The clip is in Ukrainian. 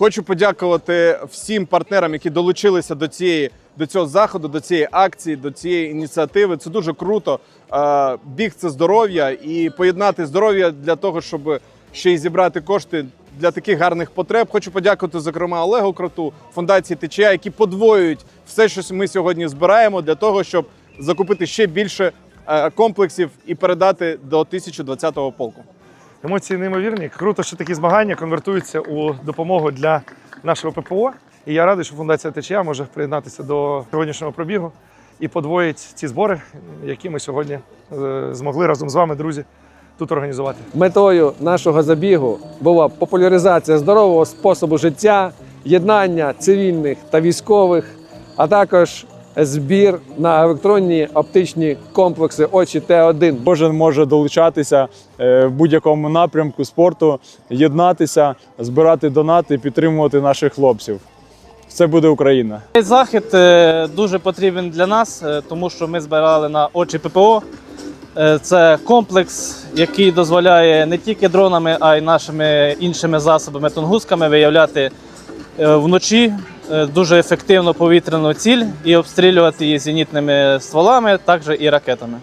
Хочу подякувати всім партнерам, які долучилися до цієї до цього заходу, до цієї акції, до цієї ініціативи. Це дуже круто. Біг це здоров'я і поєднати здоров'я для того, щоб ще й зібрати кошти для таких гарних потреб. Хочу подякувати, зокрема, Олегу Кроту, фундації ТЧА, які подвоюють все, що ми сьогодні збираємо, для того, щоб закупити ще більше е, комплексів і передати до 1020-го полку. Емоції неймовірні. Круто, що такі змагання конвертуються у допомогу для нашого ППО. І я радий, що фундація ТЧА може приєднатися до сьогоднішнього пробігу і подвоїть ці збори, які ми сьогодні е, змогли разом з вами, друзі, тут організувати. Метою нашого забігу була популяризація здорового способу життя, єднання цивільних та військових, а також збір на електронні оптичні комплекси очі Т1. Кожен може долучатися е, в будь-якому напрямку спорту, єднатися, збирати донати, підтримувати наших хлопців. Все буде Україна. Цей захід е, дуже потрібен для нас, е, тому що ми збирали на очі ППО. Це комплекс, який дозволяє не тільки дронами, а й нашими іншими засобами тунгусками виявляти вночі дуже ефективно повітряну ціль і обстрілювати її зенітними стволами, також і ракетами.